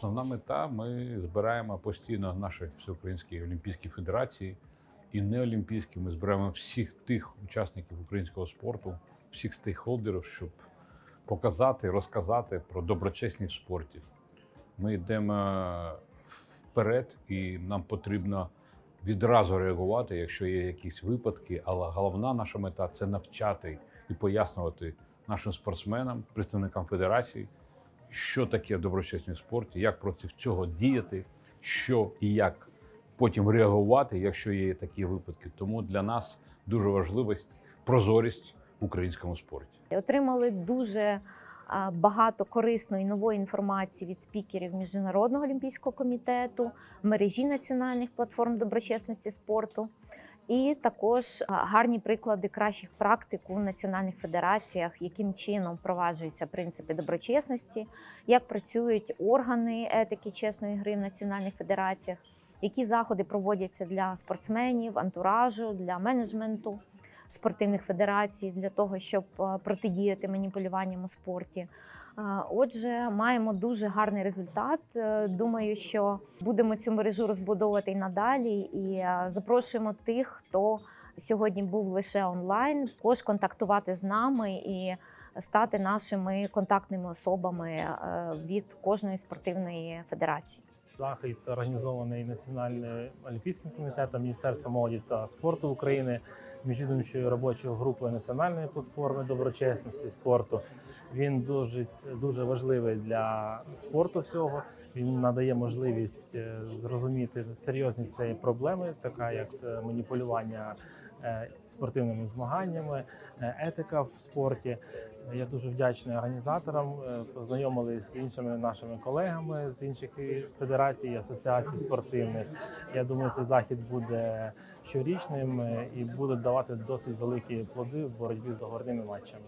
основна мета. Ми збираємо постійно наші всеукраїнські олімпійські федерації і неолімпійські. Ми збираємо всіх тих учасників українського спорту, всіх стейкхолдерів, щоб показати, розказати про доброчесність в спорті. Ми йдемо вперед, і нам потрібно відразу реагувати, якщо є якісь випадки. Але головна наша мета це навчати і пояснювати нашим спортсменам, представникам федерації, що таке доброчесність в спорті, як проти цього діяти, що і як потім реагувати, якщо є такі випадки. Тому для нас дуже важливість прозорість в українському спорті. Отримали дуже багато корисної нової інформації від спікерів Міжнародного олімпійського комітету, мережі національних платформ доброчесності спорту. І також гарні приклади кращих практик у національних федераціях, яким чином впроваджуються принципи доброчесності, як працюють органи етики чесної гри в національних федераціях, які заходи проводяться для спортсменів, антуражу, для менеджменту спортивних федерацій для того, щоб е, протидіяти маніпулюванням у спорті. Е, Отже, маємо дуже гарний результат. Е, Думаю, що будемо цю мережу розбудовувати і надалі. І запрошуємо тих, хто сьогодні був лише онлайн, також контактувати з нами і стати нашими контактними особами від кожної спортивної федерації. Захід організований Національним олімпійським комітетом, Міністерством молоді та спорту України, міжвідомчою робочою групою національної платформи доброчесності спорту. Він дуже дуже важливий для спорту всього. Він надає можливість е, зрозуміти серйозність цієї проблеми, така як е, маніпулювання спортивними змаганнями, е, етика в спорті. Я дуже вдячний організаторам. е, Познайомились з іншими нашими колегами з інших федерацій і асоціацій спортивних. Я думаю, цей захід буде щорічним е, і буде давати досить великі плоди в боротьбі з договорними матчами.